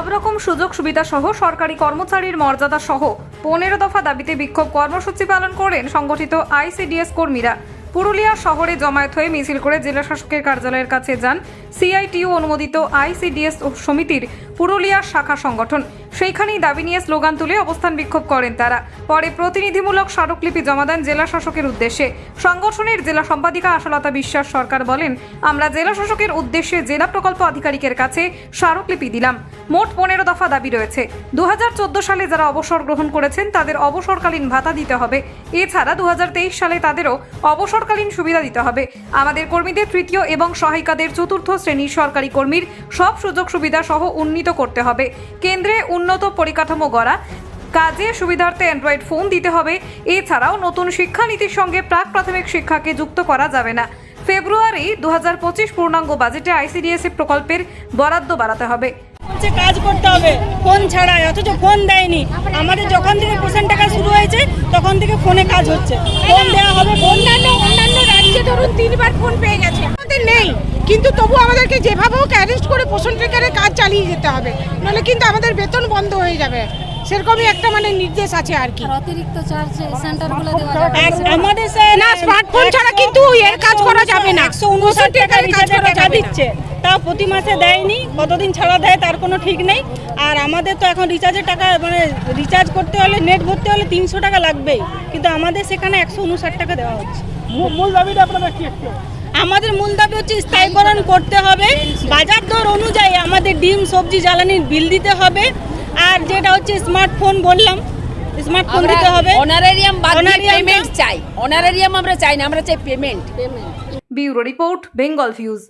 সব রকম সুযোগ সুবিধা সহ সরকারি কর্মচারীর মর্যাদা সহ পনেরো দফা দাবিতে বিক্ষোভ কর্মসূচি পালন করেন সংগঠিত আইসিডিএস কর্মীরা। পুরুলিয়া শহরে জমায়েত হয়ে মিছিল করে জেলা শাসকের কার্যালয়ের কাছে যান সিআইটিউ অনুমোদিত আইসিডিএস সমিতির পুরুলিয়া শাখা সংগঠন। সেইখানেই দাবি নিয়ে স্লোগান তুলে অবস্থান বিক্ষোভ করেন তারা। পরে প্রতিনিধিমূলক স্মারকলিপি জমা দেন জেলা শাসকের উদ্দেশ্যে। সংগঠনের জেলা সম্পাদিকা আশালতা বিশ্বাস সরকার বলেন, আমরা জেলা শাসকের উদ্দেশ্যে জেলা প্রকল্প আধিকারিকের কাছে স্মারকলিপি দিলাম। মোট পনেরো দফা দাবি রয়েছে। দু হাজার চোদ্দ সালে যারা অবসর গ্রহণ করেছেন তাদের অবসরকালীন ভাতা দিতে হবে। এছাড়া দু হাজার তেইশ সালে তাদেরও অবসরকালীন সুবিধা দিতে হবে। আমাদের কর্মীদের তৃতীয় এবং সহায়িকাদের চতুর্থ শ্রেণির সরকারি কর্মীর সব সুযোগ সুবিধা সহ উন্নীত করতে হবে। কেন্দ্রে উন্নত পরিকাঠামো গড়া, কাজে সুবিধার্থে অ্যান্ড্রয়েড ফোন দিতে হবে। এছাড়াও নতুন শিক্ষানীতির সঙ্গে প্রাক প্রাথমিক শিক্ষাকে যুক্ত করা যাবে না। ফেব্রুয়ারি দু হাজার পঁচিশ পূর্ণাঙ্গ বাজেটে আইসিডিএসএ প্রকল্পের বরাদ্দ বাড়াতে হবে। কাজ করতে হবে, ফোন ছাড়াই, অথচ ফোন দেয়নি। আমাদের যখন থেকে পেশেন্ট টাকা শুরু হয়েছে, তখন থেকে ফোনে কাজ হচ্ছে। ফোন দেওয়া হবে ফোন তিনবার ফোন পেয়ে গেছে। আমাদের নেই। কিন্তু তবু আমাদেরকে যেভাবে হোক অ্যারেস্ট করে পোষণ ট্রেকারের কাজ চালিয়ে যেতে হবে। নাহলে কিন্তু আমাদের বেতন বন্ধ হয়ে যাবে। সেরকমই একটা মানে নির্দেশ আছে আর কি। অতিরিক্ত চার্জ সেন্টারগুলো দেওয়া আমাদের না স্মার্টফোন ছাড়া কিন্তু এর কাজ করা যাবে না। একশো উনষাট টাকা রিচার্জের টাকা দিচ্ছে। তা প্রতি মাসে দেয়নি কতদিন ছাড়া দেয় তার কোনো ঠিক নেই। আর আমাদের তো এখন রিচার্জের টাকা মানে রিচার্জ করতে হলে নেট ভরতে হলে তিনশো টাকা লাগবেই। কিন্তু আমাদের সেখানে একশো উনষাট টাকা দেওয়া হচ্ছে। মূল দাবিটা আপনাদের কি একটু? আমাদের মূল দাবি হচ্ছে স্থায়ীকরণ করতে হবে। বাজার দর অনুযায়ী আমাদের ডিম সবজি জ্বালানির বিল দিতে হবে। আর যেটা হচ্ছে স্মার্টফোন বললাম স্মার্টফোন দিতে হবে। অনারেরিয়াম বাদ পেমেন্ট চাই। অনারেরিয়াম আমরা চাই না আমরা চাই payment payment bureau report Bengal views